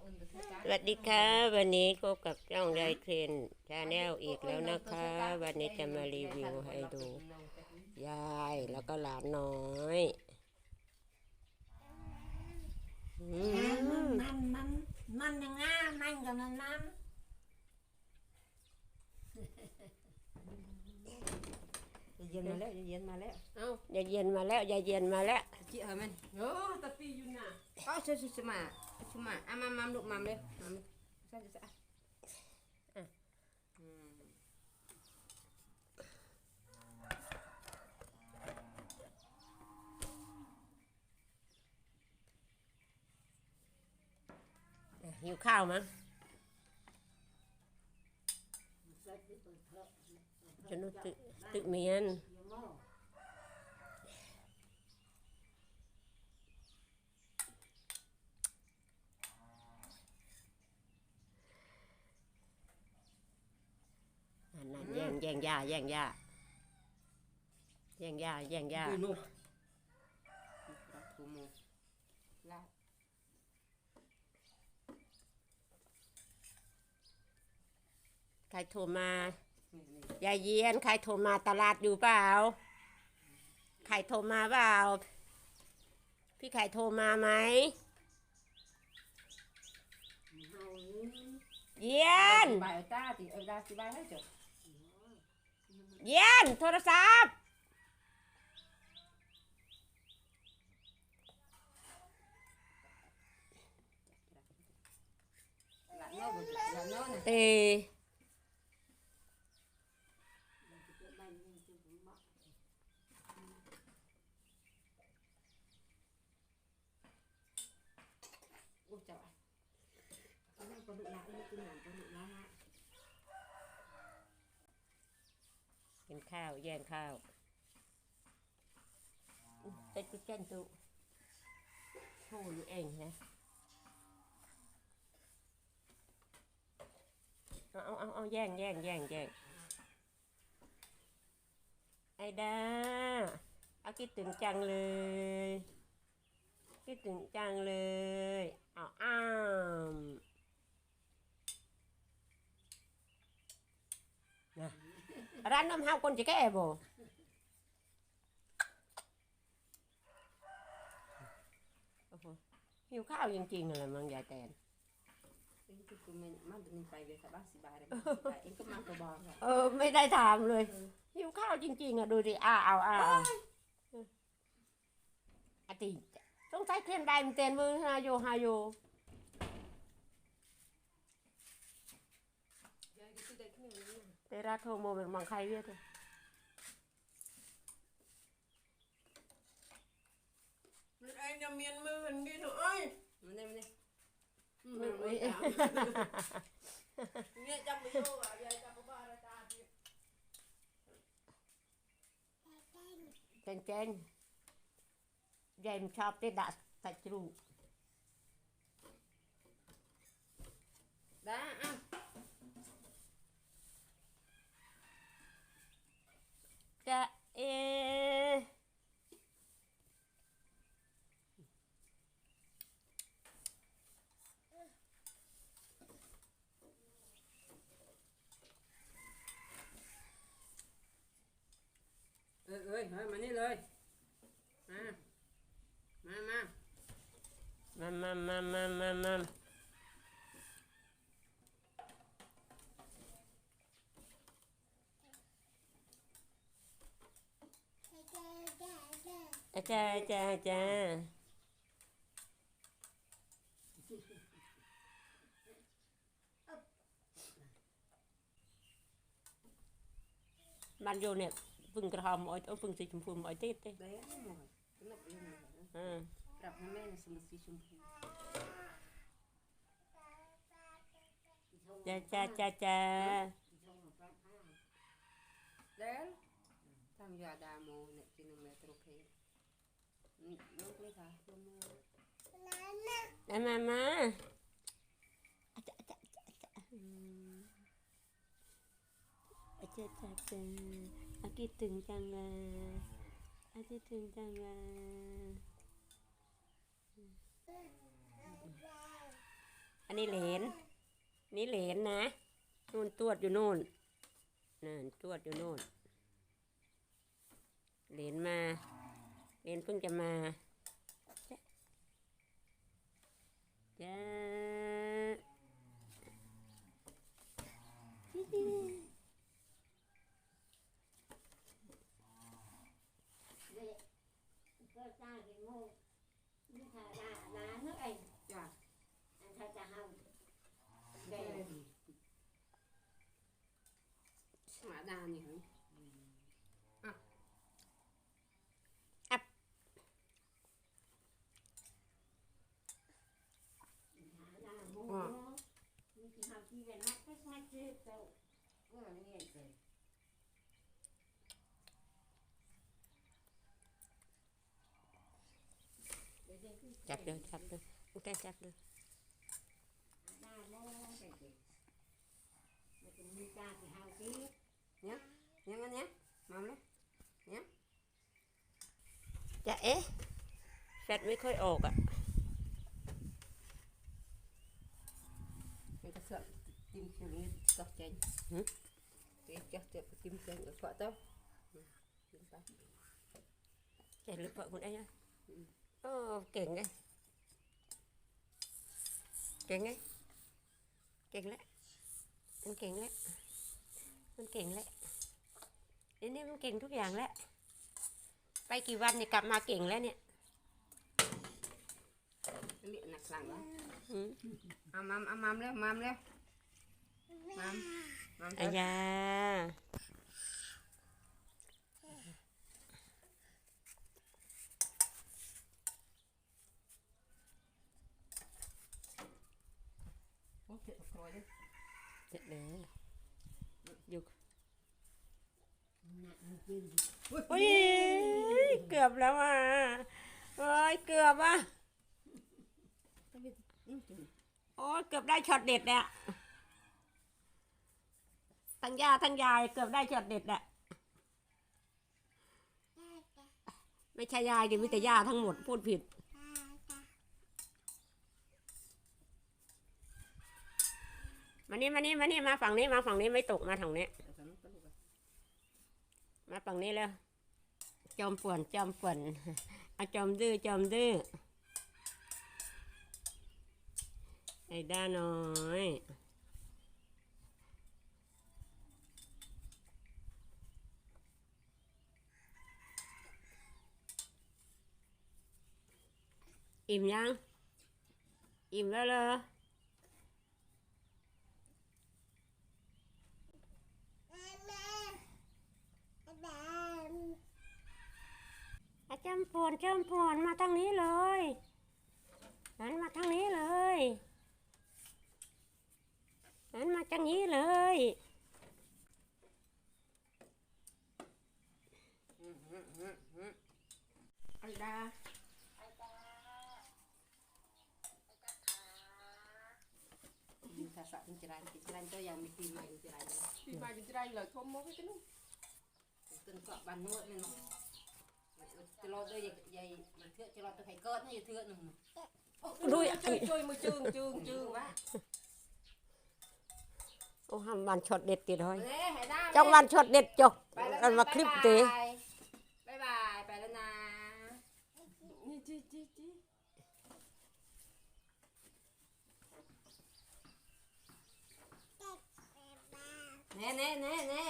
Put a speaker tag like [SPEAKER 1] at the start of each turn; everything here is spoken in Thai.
[SPEAKER 1] สวัสดีค่ะ วันนี้พบกับจ้องไดเทรนชาแนลอีกแล้วนะคะ วันนี้จะมารีวิวให้ดู ยายแล้วก็หลานน้อยอืม
[SPEAKER 2] มันมันมันยังไงมันกับมันมัน
[SPEAKER 3] เย็นมาแล้วเย็นมาแล้ว
[SPEAKER 1] เอายายเย็นมาแล้วยายเย็นมาแล้ว
[SPEAKER 3] จีเออมัน
[SPEAKER 1] โอ้ตะปีอยู่น่ะ
[SPEAKER 3] ก็ช่วยช่วยมาช่วยมาอะมามามลูกมามเลยมามเลยใช่ใช่อะอืม
[SPEAKER 1] หิวข้าวมั้ง cho nó tự tự miền. Nè ừ. vàng vàng da vàng da. Vàng da vàng da. Cái thua ma. ย่งยาแย่งยาแย่งยาแย่งยา
[SPEAKER 3] ดูนู่นรักทูมูลา
[SPEAKER 1] ใครโทรมา
[SPEAKER 3] นี่นี่
[SPEAKER 1] ยายเยียนใครโทรมาตลาดอยู่เปล่า ใครโทรมาเปล่า พี่ไข่โทรมาไหม เยียน
[SPEAKER 3] บายตาติเออดาสิบายให้จบ
[SPEAKER 1] เยียน โทรศัพท์
[SPEAKER 3] ละโน่บุตรละโน่น่ะ
[SPEAKER 1] เอ
[SPEAKER 3] อุ้ยจับอะนั่งปลาดุ กินหนังปลาดุกละฮะ
[SPEAKER 1] กินข้าวแย่งข้าวเต็ดกุเจนตุโชว์อยู่เองนะเอาเอาเอาเอาแย่งแย่งแย่งแย่งไอ้ดาเอาคิดถึงจังเลยคิดถึงจังเลยเอาอ้ามนะ ร้านน้ำเฮาคนจะแก่บ่โอ้โหหิวข้าวจริงๆอะไรมั้งยายแตน
[SPEAKER 3] เอ็งก็คือมันมันจะมีไปเลยค่ะบ้าสิบายเลยบ้าสิบายเอ็งก็มันก็บอกค่ะ
[SPEAKER 1] เออ ไม่ได้ถามเลย หิวข้าวจริงๆอะ ดูดิอ้าเอาอ้าเอาอาติสงสัยเคลื่อนได้มันเต้นมือฮาโยฮาโย
[SPEAKER 3] ย
[SPEAKER 1] để ra thô mô bằng mỏng khay biết thôi. Anh nằm
[SPEAKER 2] miên mưa mình biết rồi ơi. Mình đây mình đây. Mình đây Nghe chăm bị vô vào giờ chăm bà ra
[SPEAKER 3] ta kìa Chanh chanh Dành chọc để đặt
[SPEAKER 1] sạch rượu เอ้ย
[SPEAKER 2] เอ้ย
[SPEAKER 1] เฮ้
[SPEAKER 3] ยมานี่เลยมามามา
[SPEAKER 1] มามามามามามาอาจารย์อาจารย์อาจารย์บ้านโยเนี่ย ពឹងក្រហមអត់ពឹងស៊ីជំពូអត់ទេទេបែរមកលុបលុបអឺ
[SPEAKER 3] ប្រាប់មិនមែនសម្រាប់ស៊ីជំពូ
[SPEAKER 1] ចាចា
[SPEAKER 3] ចាចាដែលតាមយ៉ាដាមកអ្នកពីនំមេ
[SPEAKER 1] ត្រូខេនោះគេថាទៅម
[SPEAKER 3] កម៉ាម៉ាអាចាចាចាចាអាចាចាចា นี่ยกิตรเพลลูกเลยค่ะลูกมือ
[SPEAKER 1] มามามาอาจารย์อาจารย์อาจารย์อืมอาจารย์อาจารย์อาจารย์อาคิดถึงจังเลยอาคิดถึงจังเลยอันนี้เหรนนี่เหรนนะนู่นตรวจอยู่นู่นนั่นตรวจอยู่นู่นเหรนมาเหรนเพิ่งจะมา chặt được
[SPEAKER 4] chặt được ok chặt được nhé nhé nhé mau lên nhé dạ ế. Phẹt mới khơi ổ ạ.
[SPEAKER 3] Người ta
[SPEAKER 4] sợ tìm hiểu าโมไปสิมันจะมีจ้างที่ห้ามที่
[SPEAKER 3] ยังอันเนี้ยมาเลย
[SPEAKER 1] จะเอ๊ะแฟดไม่ค่อยออกอ่ะ
[SPEAKER 3] มันก็เสือกจิ้มเสียงนี้ก็เจนเจ๊จะจะจิ้มเสียงกับพอเต้าจิ้มไป
[SPEAKER 1] เจ๋งหรือเปล่าคุณไอ้เนี่ยโอ้เก่งไงเก่งไงเก่งแล้วมันเก่งแล้วมันเก่งแล้วเดี๋ยวนี้มันเก่งทุกอย่างแล้ว ไปกี่วันเนี่ยกลับมาเก่งแล้วเนี่ย
[SPEAKER 3] เรียกหนักหลังแล้ว
[SPEAKER 1] อืม
[SPEAKER 3] เอามามเอามามแล้วมามแล้ว มามมาม
[SPEAKER 1] อายา
[SPEAKER 3] โอ้เจ็บคอเลย
[SPEAKER 1] เจ็ดเลยอยู่
[SPEAKER 4] หนักมันจริง
[SPEAKER 1] โอ้ยเกือบแล้วอะโอ้ยเกือบอะ
[SPEAKER 3] อืมจุ่ม
[SPEAKER 1] โอ้ยเกือบได้ช็อตเด็ดเนี่ย ทั้งย่าทั้งยายเกือบได้ช็อตเด็ดแหละไม่ใช่ยายดิมิแต่ย่าทั้งหมดพูดผิด มานี่มานี่มานี่มาฝั่งนี้มาฝั่งนี้ไม่ตกมาทางนี้
[SPEAKER 3] เอาสนุกสนุกอะ
[SPEAKER 1] มาฝั่งนี้แล้วจอมป่วนจอมป่วนเอาจอมดื้อจอมดื้อไอ้ด้าน้อย อิ่มยัง อิ่มแล้วเหรออาจารย์ป่วนจอมป่วนมาทางนี้เลยหันมาทางนี้เลยหันมาทางนี้เลย
[SPEAKER 3] ไอ้ดา គេច្រាញ់គេច្រាញ់ទៅយ៉ាងមានពីរម៉ាយគេច្រាញ់
[SPEAKER 2] ពីរម៉ាយគេច្រាញ់ឡើយធំមកគេនោះ
[SPEAKER 3] ទៅសក់បាននួតនេះនោះទៅលោទៅយាយយាយមិនធឿច្រឡត់ទៅឯកត់
[SPEAKER 1] នេះធឿនោះ
[SPEAKER 2] រួយជួយមួយជើងជើងជើង
[SPEAKER 1] បាទអូហាំ
[SPEAKER 3] បានឈុតដេតទៀតហើយចង់បា
[SPEAKER 2] ន
[SPEAKER 3] ឈុតដេតចុះមកឃ្លីបទេ ねえねえねえね